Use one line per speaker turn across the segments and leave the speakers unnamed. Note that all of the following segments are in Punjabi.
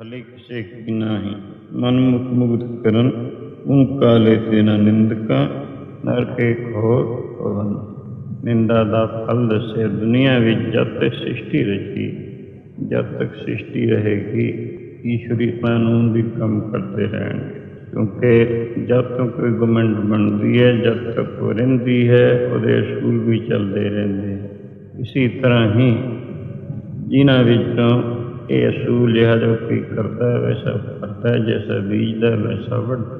ਭਲੇ ਕਿਸੇ ਕੀ ਨਾਹੀ। ਮਨ ਮੁਖ ਮੁਗਤ ਕਰਨ ਓੰਕਾਰ ਲੈ ਤੇ ਨਰਕੇ ਖੋਰ ਪਵਨ। ਨਿੰਦਾ ਦਾ ਫਲ ਦੱਸੇ ਦੁਨੀਆ ਵਿੱਚ ਜਦ ਤੱਕ ਸ੍ਰਿਸ਼ਟੀ ਰਚੀ ਜਦ ਤੱਕ ਸ੍ਰਿਸ਼ਟੀ ਰਹੇਗੀ, ਈਸ਼ਵਰੀ ਕਾਨੂੰਨ ਵੀ ਕੰਮ ਕਰਦੇ ਰਹਿਣਗੇ। ਕਿਉਂਕਿ ਜਦ ਤੱਕ ਕੋਈ ਗਵਰਨਮੈਂਟ ਬਣਦੀ ਹੈ, ਜਦ ਤੱਕ ਉਹ ਰਹਿੰਦੀ ਹੈ, ਉਹਦੇ ਅਸੂਲ ਵੀ ਚੱਲਦੇ ਰਹਿੰਦੇ ਇਸੇ ਤਰ੍ਹਾਂ ਹੀ ਜਿਨ੍ਹਾਂ ਵਿੱਚੋਂ ਇਹ ਅਸੂਲ ਜਿਹੜਾ ਜੋ ਕੋਈ ਕਰਦਾ ਹੈ ਵੈਸਾ ਕਰਦਾ ਹੈ ਜੈਸਾ ਬੀਜਦਾ ਹੈ ਵੈਸਾ ਵੱਢਦਾ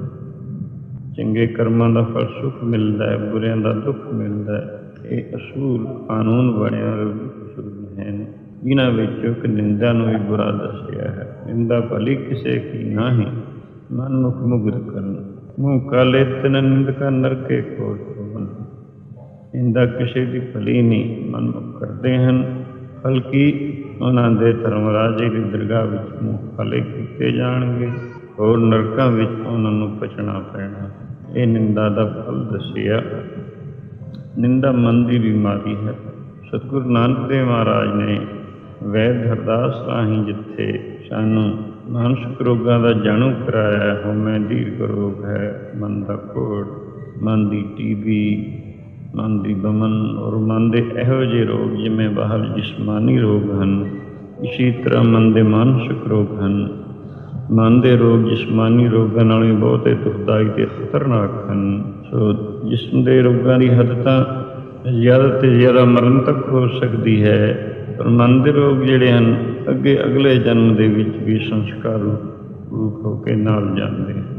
ਚੰਗੇ ਕਰਮਾਂ ਦਾ ਫਲ ਸੁਖ ਮਿਲਦਾ ਹੈ, ਬੁਰਿਆਂ ਦਾ ਦੁੱਖ ਮਿਲਦਾ ਹੈ। ਇਹ ਅਸੂਲ ਕਾਨੂੰਨ ਬਣਿਆ ਅਸੂਲ ਹਨ ਜਿਨ੍ਹਾਂ ਵਿੱਚੋਂ ਇੱਕ ਨਿੰਦਾ ਨੂੰ ਵੀ ਬੁਰਾ ਦੱਸਿਆ ਹੈ। ਨਿੰਦਾ ਭਲੀ ਕਿਸੇ ਕੀ ਨਾਹੀ, ਮਨ ਮੁਖ ਮੁਗਰ ਕਰਨ। ਮੂੰਹ ਕਾਲੇ ਤਨ ਨਿੰਦਕਾ ਨਰਕੇ ਕੋਟ ਨਿੰਦਾ ਕਿਸੇ ਦੀ ਭਲੀ ਨਹੀਂ, ਮਨ ਮੁਖ ਕਰਦੇ ਹਨ। ਬਲਕਿ ਉਹਨਾਂ ਦੇ ਧਰਮਰਾਜੇ ਦੀ ਦਰਗਾਹ ਵਿੱਚ ਮੂੰਹ ਕੀਤੇ ਜਾਣਗੇ ਹੋਰ ਨਰਕਾਂ ਵਿੱਚ ਉਹਨਾਂ ਨੂੰ ਪਛਣਾ ਪੈਣਾ। ਇਹ ਨਿੰਦਾ ਦਾ ਫਲ ਦੱਸਿਆ। ਨਿੰਦਾ ਮਨ ਦੀ ਬਿਮਾਰੀ ਹੈ। ਸਤਿਗੁਰੂ ਨਾਨਕ ਦੇਵ ਮਹਾਰਾਜ ਨੇ ਵੈਦ ਹਰਦਾਸ ਰਾਹੀਂ ਜਿੱਥੇ ਸਾਨੂੰ ਮਾਨਸਿਕ ਰੋਗਾਂ ਦਾ ਜਾਣੂ ਕਰਾਇਆ ਹਉਮੈ ਦੀਰਘ ਰੋਗ ਹੈ। ਮਨ ਦਾ ਕੋੜ ਮਨ ਦੀ ਟੀਬੀ, ਮਨ ਦੀ ਬਮਨ ਔਰ ਮਨ ਦੇ ਇਹੋ ਜਿਹੇ ਰੋਗ ਜਿਵੇਂ ਬਾਹਰ ਜਿਸਮਾਨੀ ਰੋਗ ਹਨ ਇਸੇ ਤਰ੍ਹਾਂ ਮਨ ਦੇ ਮਾਨਸਿਕ ਰੋਗ ਹਨ। ਮਨ ਦੇ ਰੋਗ ਜਿਸਮਾਨੀ ਰੋਗਾਂ ਨਾਲੋਂ ਵੀ ਬਹੁਤੇ ਦੁਖਦਾਈ ਤੇ ਖਤਰਨਾਕ ਹਨ। ਸੋ ਜਿਸਮ ਦੇ ਰੋਗਾਂ ਦੀ ਹੱਦ ਤਾਂ ਜ਼ਿਆਦਾ ਤੇ ਜ਼ਿਆਦਾ ਮਰਨ ਤੱਕ ਹੋ ਸਕਦੀ ਹੈ, ਪਰ ਮਨ ਦੇ ਰੋਗ ਜਿਹੜੇ ਹਨ, ਅੱਗੇ ਅਗਲੇ ਜਨਮ ਦੇ ਵਿੱਚ ਵੀ ਸੰਸਕਾਰ ਰੂਪ ਹੋ ਕੇ ਨਾਲ ਜਾਂਦੇ ਹਨ।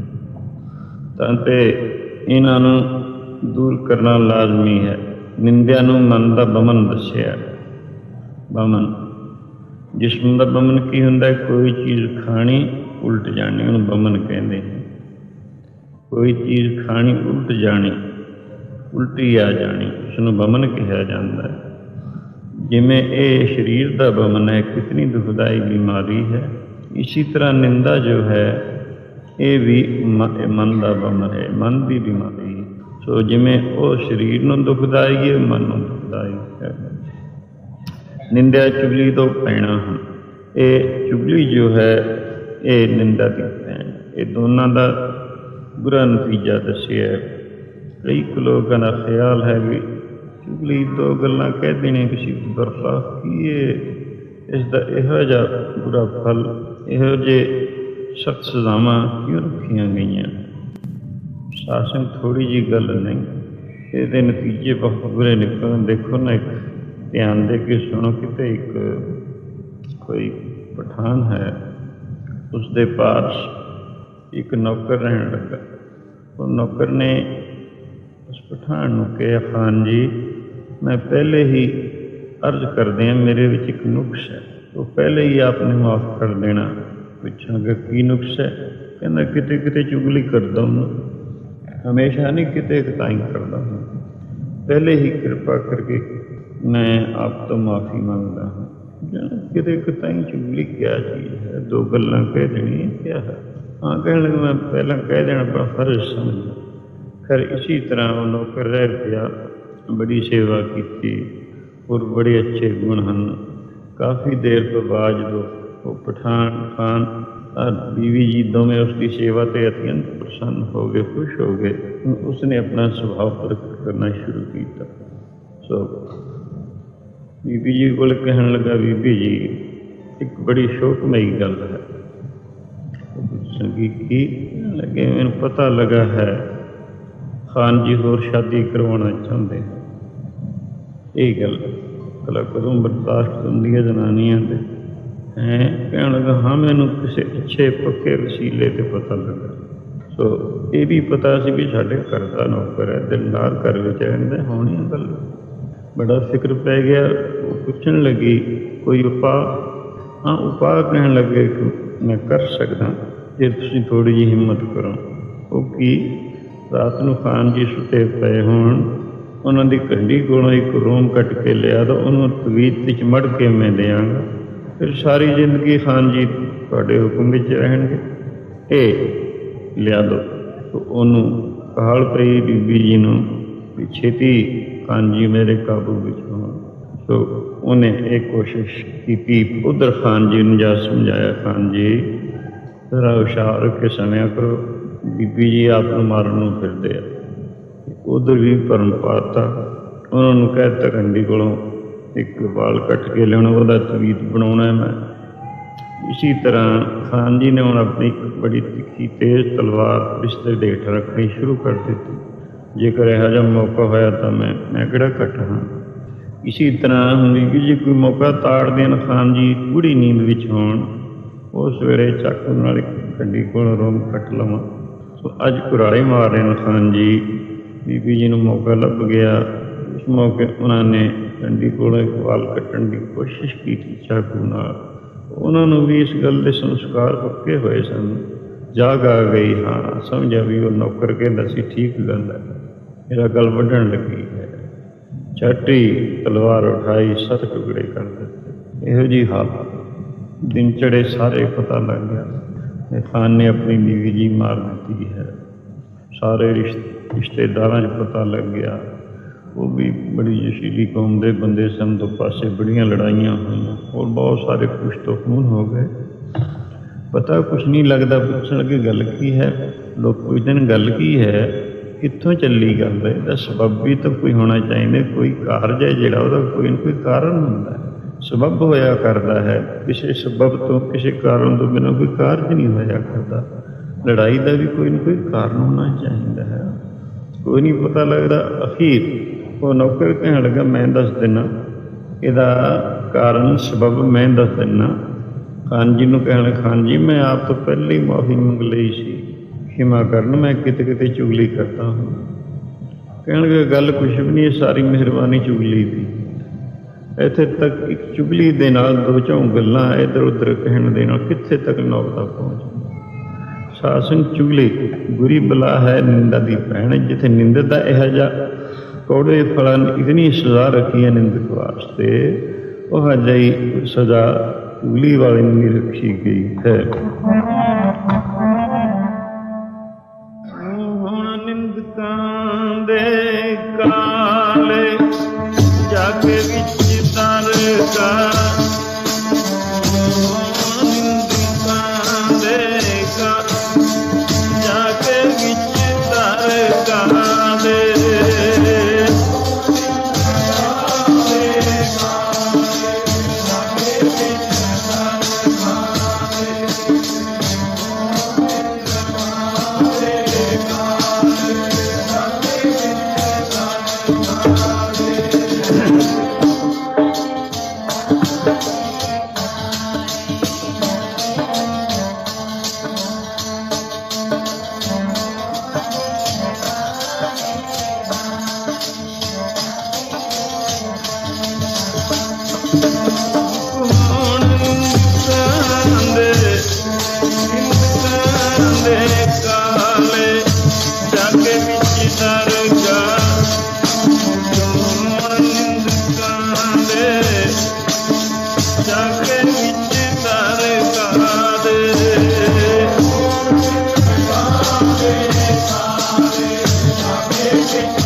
ਤਾਂ ਤੇ ਇਹਨਾਂ ਨੂੰ ਦੂਰ ਕਰਨਾ ਲਾਜ਼ਮੀ ਹੈ। ਨਿੰਦਿਆ ਨੂੰ ਮਨ ਦਾ ਬਮਨ ਦੱਸਿਆ। ਬਮਨ ਜਿਸਮ ਦਾ ਬਮਨ ਕੀ ਹੁੰਦਾ, ਕੋਈ ਚੀਜ਼ ਖਾਣੀ ਉਲਟ ਜਾਣੀ, ਉਹਨੂੰ ਬਮਨ ਕਹਿੰਦੇ ਕੋਈ ਚੀਜ਼ ਖਾਣੀ ਉਲਟ ਜਾਣੀ, ਉਲਟੀ ਆ ਜਾਣੀ ਉਸ ਨੂੰ ਬਮਨ ਕਿਹਾ ਜਾਂਦਾ ਹੈ। ਜਿਵੇਂ ਇਹ ਸਰੀਰ ਦਾ ਬਮਨ ਹੈ, ਕਿਤਨੀ ਦੁਖਦਾਈ ਬਿਮਾਰੀ ਹੈ। ਇਸੇ ਤਰ੍ਹਾਂ ਨਿੰਦਾ ਜੋ ਹੈ, ਇਹ ਵੀ ਮਨ ਦਾ ਬਮਨ ਹੈ, ਮਨ ਦੀ ਬਿਮਾਰੀ ਹੈ। ਸੋ ਜਿਵੇਂ ਉਹ ਸਰੀਰ ਨੂੰ ਦੁਖਦਾਈ ਹੈ, ਮਨ ਨੂੰ ਦੁਖਦਾਈ ਹੈ। ਨਿੰਦਿਆ ਚੁਗਲੀ ਤੋਂ ਪੈਣਾ ਹਨ। ਇਹ ਚੁਗਲੀ ਜੋ ਹੈ, ਇਹ ਨਿੰਦਾ ਦੀ ਪੈਣ ਇਹ ਦੋਨਾਂ ਦਾ ਬੁਰਾ ਨਤੀਜਾ ਦੱਸਿਆ ਹੈ। ਕਈ ਕੁ ਲੋਕਾਂ ਦਾ ਖਿਆਲ ਹੈ ਵੀ ਚੁਗਲੀ ਦੋ ਗੱਲਾਂ ਕਹਿ ਦੇਣੀਆਂ ਕਿਸੇ ਦੀ ਕੀ ਇਹ ਇਸ ਦਾ ਇਹੋ ਜਿਹਾ ਬੁਰਾ ਫਲ, ਇਹੋ ਜਿਹੇ ਸਖਤ ਸਜ਼ਾਵਾਂ ਕਿਉਂ ਰੱਖੀਆਂ ਗਈਆਂ? ਸ਼ਾਸਨ ਥੋੜੀ ਜੀ ਗੱਲ ਨਹੀਂ। ਇਹਦੇ ਨਤੀਜੇ ਬਹੁਤ ਬੁਰੇ ਨਿਕਲਣ। ਦੇਖੋ ਨਾ ਇੱਕ ਧਿਆਨ ਦੇ ਕੇ ਸੁਣੋ ਕਿਤੇ ਇੱਕ ਕੋਈ ਪਠਾਨ ਹੈ ਉਸ ਦੇ ਪਾਸ ਇੱਕ ਨੌਕਰ ਰਹਿਣ ਲੱਗਾ। ਉਹ ਨੌਕਰ ਨੇ ਉਸ ਪਠਾਨ ਨੂੰ ਕਿਹਾ, ਖਾਨ ਜੀ, ਮੈਂ ਪਹਿਲੇ ਹੀ ਅਰਜ਼ ਕਰਦੇ ਹਾਂ, ਮੇਰੇ ਵਿੱਚ ਇੱਕ ਨੁਕਸ ਹੈ। ਉਹ ਪਹਿਲੇ ਹੀ ਆਪਨੇ ਮਾਫ ਕਰ ਦੇਣਾ। ਪੁੱਛਾਂਗਾ, ਕੀ ਨੁਕਸ ਹੈ? ਕਹਿੰਦਾ, ਕਿਤੇ ਕਿਤੇ ਚੁਗਲੀ ਕਰਦਾ ਹਾਂ ਹਮੇਸ਼ਾ ਨਹੀਂ ਕਿਤੇ ਕਿਤਾਈ ਕਰਦਾ ਹਾਂ। ਪਹਿਲੇ ਹੀ ਕਿਰਪਾ ਕਰਕੇ ਮੈਂ ਆਪ ਤੋਂ ਮਾਫੀ ਮੰਗਦਾ ਹਾਂ। ਜਾਣੋ ਕਿਤੇ ਕਿਤਾਈ ਚੁਗਲੀ ਕਿਆ ਚੀਜ਼ ਹੈ ਦੋ ਗੱਲਾਂ ਕਹਿ ਦੇਣੀਆਂ ਕਿਹਾ ਹੈ? ਹਾਂ, ਕਹਿਣ ਲੱਗਾ ਮੈਂ ਪਹਿਲਾਂ ਕਹਿ ਦੇਣਾ, ਆਪਣਾ ਫਰਜ਼ ਸਮਝਦਾ ਖੈਰ, ਇਸੇ ਤਰ੍ਹਾਂ ਉਹ ਨੌਕਰ ਰਹਿ ਪਿਆ, ਬੜੀ ਸੇਵਾ ਕੀਤੀ ਔਰ ਬੜੇ ਅੱਛੇ ਗੁਣ ਹਨ। ਕਾਫੀ ਦੇਰ ਤੋਂ ਬਾਅਦ ਜਦੋਂ ਉਹ ਪਠਾਨ, ਖਾਨ ਬੀਵੀ ਜੀ ਦੋਵੇਂ ਉਸ ਦੀ ਸੇਵਾ ਤੇ ਅਤਿਅੰਤ ਪ੍ਰਸੰਨ ਹੋ ਗਏ, ਖੁਸ਼ ਹੋ ਗਏ ਉਸਨੇ ਆਪਣਾ ਸੁਭਾਅ ਪ੍ਰਗਟ ਕਰਨਾ ਸ਼ੁਰੂ ਕੀਤਾ। ਸੋ ਬੀਬੀ ਜੀ ਕੋਲ ਕਹਿਣ ਲੱਗਾ, ਬੀਬੀ ਜੀ, ਇੱਕ ਬੜੀ ਸ਼ੋਕਮਈ ਗੱਲ ਹੈ। ਸੰਗੀ ਕੀ ਲੱਗੇ? ਮੈਨੂੰ ਪਤਾ ਲੱਗਾ ਹੈ। ਖਾਨ ਜੀ ਹੋਰ ਸ਼ਾਦੀ ਕਰਵਾਉਣਾ ਚਾਹੁੰਦੇ ਹਨ। ਇਹ ਗੱਲ ਭਲਾ ਕਦੋਂ ਬਰਦਾਸ਼ਤ ਹੁੰਦੀ ਹੈ ਜਨਾਨੀਆਂ ਦੇ। ਹੈ, ਕਹਿਣ ਲੱਗਾ, ਹਾਂ, ਮੈਨੂੰ ਕਿਸੇ ਅੱਛੇ ਪੱਕੇ ਵਸੀਲੇ ਤੇ ਪਤਾ ਲੱਗਾ। ਸੋ ਇਹ ਵੀ ਪਤਾ ਸੀ ਵੀ ਸਾਡੇ ਘਰ ਦਾ ਨੌਕਰ ਹੈ ਦਿਲਦਾਰ ਘਰ ਵਿੱਚ ਰਹਿੰਦੇ, ਹੋਣੀ ਇਹ ਗੱਲ। ਬੜਾ ਫਿਕਰ ਪੈ ਗਿਆ, ਉਹ ਪੁੱਛਣ ਲੱਗੀ, ਕੋਈ ਉਪਾਅ ਹਾਂ, ਉਪਾਅ ਕਹਿਣ ਲੱਗੇ ਮੈਂ ਕਰ ਸਕਦਾ, ਜੇ ਤੁਸੀਂ ਥੋੜੀ ਜਿਹੀ ਹਿੰਮਤ ਕਰੋ। ਉਹ ਕੀ? ਰਾਤ ਨੂੰ ਖਾਨ ਜੀ ਸੁੱਤੇ ਪਏ ਹੋਣ, ਉਹਨਾਂ ਦੀ ਕੰਢੀ ਕੋਲੋਂ ਇੱਕ ਰੋਮ ਕੱਟ ਕੇ ਲਿਆ ਤਾਂ ਉਹਨੂੰ ਤਵੀਤ ਵਿੱਚ ਮੜ ਕੇ ਮੈਂ ਦਿਆਂਗਾ। ਫਿਰ ਸਾਰੀ ਜ਼ਿੰਦਗੀ ਖਾਨ ਜੀ ਤੁਹਾਡੇ ਹੁਕਮ ਵਿੱਚ ਰਹਿਣਗੇ। ਇਹ ਲਿਆ ਦੋ। ਉਹਨੂੰ ਕਹਾਲ ਪਈ ਬੀਬੀ ਜੀ ਨੂੰ ਵੀ ਛੇਤੀ ਖਾਨ ਜੀ ਮੇਰੇ ਕਾਬੂ ਵਿੱਚ ਹੋਣ ਸੋ, ਉਹਨੇ ਇਹ ਕੋਸ਼ਿਸ਼ ਕੀਤੀ। ਉਧਰ ਖਾਨ ਜੀ ਨੂੰ ਜਾ ਸਮਝਾਇਆ, ਖਾਨ ਜੀ, ਜ਼ਰਾ ਹੁਸ਼ਿਆਰ ਕੇ ਸਮਿਆ ਕਰੋ। ਬੀਬੀ ਜੀ ਆਪ ਨੂੰ ਮਾਰਨ ਨੂੰ ਫਿਰਦੇ ਆ। ਉਧਰ ਵੀ ਭਰਮ ਪਾਤਾ। ਉਹਨਾਂ ਨੂੰ ਕਹਿ ਕੰਡੀ ਕੋਲੋਂ ਇੱਕ ਵਾਲ ਕੱਟ ਕੇ ਲਿਆਉਣਾ, ਉਹਦਾ ਤਵੀਤ ਬਣਾਉਣਾ ਹੈ ਮੈਂ। ਇਸੇ ਤਰ੍ਹਾਂ ਖਾਨ ਜੀ ਨੇ ਹੁਣ ਆਪਣੀ ਇੱਕ ਬੜੀ ਤਿੱਖੀ ਤੇਜ਼ ਤਲਵਾਰ ਰਿਸ਼ਤੇ ਦੇ ਹੇਠ ਰੱਖਣੀ ਸ਼ੁਰੂ ਕਰ ਦਿੱਤੀ। ਜੇਕਰ ਇਹੋ ਜਿਹਾ ਮੌਕਾ ਹੋਇਆ ਤਾਂ ਮੈਂ ਮੈਂ ਕਿਹੜਾ ਘੱਟ ਹਾਂ? ਇਸੇ ਤਰ੍ਹਾਂ ਹੁੰਦੀ ਕਿ ਜੇ ਕੋਈ ਮੌਕਾ ਤਾੜ ਦੇਣ ਖਾਨ ਜੀ ਗੂੜੀ ਨੀਂਦ ਵਿੱਚ ਹੋਣ, ਉਹ ਸਵੇਰੇ ਚਾਕੂ ਨਾਲ ਇੱਕ ਕੰਡੀ ਕੋਲ ਰੋਮ ਕੱਟ ਲਵਾਂ। ਸੋ ਅੱਜ ਕੁਰਾੜੇ ਮਾਰ ਰਹੇ ਨੇ ਖਾਨ ਜੀ, ਬੀਬੀ ਜੀ ਨੂੰ ਮੌਕਾ ਲੱਭ ਗਿਆ। ਉਸ ਮੌਕੇ ਉਹਨਾਂ ਨੇ ਕੰਡੀ ਕੋਲ ਇੱਕ ਵਾਲ ਕੱਟਣ ਦੀ ਕੋਸ਼ਿਸ਼ ਕੀਤੀ ਚਾਕੂ ਨਾਲ। ਉਹਨਾਂ ਨੂੰ ਵੀ ਇਸ ਗੱਲ ਦੇ ਸੰਸਕਾਰ ਪੱਕੇ ਹੋਏ ਸਨ। ਜਾਗ ਆ ਗਈ, ਹਾਂ ਸਮਝਿਆ ਵੀ ਉਹ ਨੌਕਰ ਕਹਿੰਦਾ ਸੀ, ਠੀਕ ਗੱਲ ਹੈ। ਮੇਰਾ ਗਲ ਵੱਢਣ ਲੱਗੀ ਹੈ। ਛਾਟੀ ਤਲਵਾਰ ਉਠਾਈ, ਸੱਤ ਟੁਕੜੇ ਕਰ ਦਿੱਤੇ। ਇਹੋ ਜੀ ਹਾਲਤ। ਦਿਨ ਚੜੇ ਸਾਰੇ ਪਤਾ ਲੱਗ ਗਿਆ। ਖਾਨ ਨੇ ਆਪਣੀ ਬੀਵੀ ਜੀ ਮਾਰ ਦਿੱਤੀ ਹੈ। ਸਾਰੇ ਰਿਸ਼ਤੇ, ਰਿਸ਼ਤੇਦਾਰਾਂ 'ਚ ਪਤਾ ਲੱਗ ਗਿਆ। ਉਹ ਵੀ ਬੜੀ ਜਸ਼ੀਲੀ ਕੌਮ ਦੇ ਬੰਦੇ ਸਨ। ਤੋਂ ਪਾਸੇ ਬੜੀਆਂ ਲੜਾਈਆਂ ਹੋਈਆਂ ਹੋਰ ਬਹੁਤ ਸਾਰੇ ਕੁਛ ਤੋਂ ਖੂਨ ਹੋ ਗਏ। ਪਤਾ ਕੁਛ ਨਹੀਂ ਲੱਗਦਾ। ਪੁੱਛਣ ਲੱਗੇ, ਗੱਲ ਕੀ ਹੈ? ਲੋਕ ਪੁੱਛਦੇ ਨੇ, ਗੱਲ ਕੀ ਹੈ? ਕਿੱਥੋਂ ਚੱਲੀ ਗੱਲ ਹੈ? ਇਹਦਾ ਸਬਬ ਵੀ ਤਾਂ ਕੋਈ ਹੋਣਾ ਚਾਹੀਦਾ ਕੋਈ ਕਾਰਜ ਹੈ ਜਿਹੜਾ ਉਹਦਾ ਕੋਈ ਨਾ ਕੋਈ ਕਾਰਨ ਹੁੰਦਾ ਹੈ। ਸਬਬ ਹੋਇਆ ਕਰਦਾ ਹੈ ਕਿਸੇ ਸਬਬ ਤੋਂ ਕਿਸੇ ਕਾਰਨ ਤੋਂ ਬਿਨਾਂ ਕੋਈ ਕਾਰਜ ਨਹੀਂ ਹੋਇਆ ਕਰਦਾ। ਲੜਾਈ ਦਾ ਵੀ ਕੋਈ ਨਾ ਕੋਈ ਕਾਰਨ ਹੋਣਾ ਚਾਹੀਦਾ ਹੈ। ਕੋਈ ਨਹੀਂ ਪਤਾ ਲੱਗਦਾ ਅਖੀਰ ਉਹ ਨੌਕਰ ਕਹਿਣ ਲੱਗਾ ਮੈਂ ਦੱਸ ਦਿੰਨਾ। ਇਹਦਾ ਕਾਰਨ ਸਬਬ ਮੈਂ ਦੱਸ ਦਿੰਨਾ। ਖਾਨ ਜੀ ਨੂੰ ਕਹਿਣ ਲੱਗਾ, ਖਾਨ ਜੀ ਮੈਂ ਆਪ ਤੋਂ ਪਹਿਲੇ ਹੀ ਮਾਫੀ ਮੰਗ ਲਈ ਸੀ। ਖਿਮਾ ਕਰਨ, ਮੈਂ ਕਿਤੇ ਕਿਤੇ ਚੁਗਲੀ ਕਰਦਾ ਹਾਂ। ਕਹਿਣਗੇ, ਗੱਲ ਕੁਛ ਵੀ ਨਹੀਂ ਸਾਰੀ ਮਿਹਰਬਾਨੀ ਚੁਗਲੀ ਦੀ। ਇੱਥੇ ਤੱਕ ਇੱਕ ਚੁਗਲੀ ਦੇ ਨਾਲ ਦੋ ਚੌਂ ਗੱਲਾਂ ਇੱਧਰ ਉੱਧਰ ਕਹਿਣ ਦੇ ਨਾਲ ਕਿੱਥੇ ਤੱਕ ਨੌਬਤ ਪਹੁੰਚ ਸਾਸਨ ਚੁਗਲੀ, ਬੁਰੀ ਬਲਾ ਹੈ ਨਿੰਦਾ ਦੀ ਭੈਣ, ਜਿੱਥੇ ਨਿੰਦਕ ਦਾ ਇਹ ਜਿਹਾ ਕੌੜੇ ਫਲਾਂ ਦੀ ਇਤਨੀ ਸਜ਼ਾ ਰੱਖੀ ਹੈ ਨਿੰਦਕ ਵਾਸਤੇ, ਉਹ ਹਜਈ ਸਜ਼ਾ ਚੁਗਲੀ ਵਾਲੇ ਨੂੰ ਨਹੀਂ ਰੱਖੀ ਗਈ ਹੈ। Thank you. Hare Hare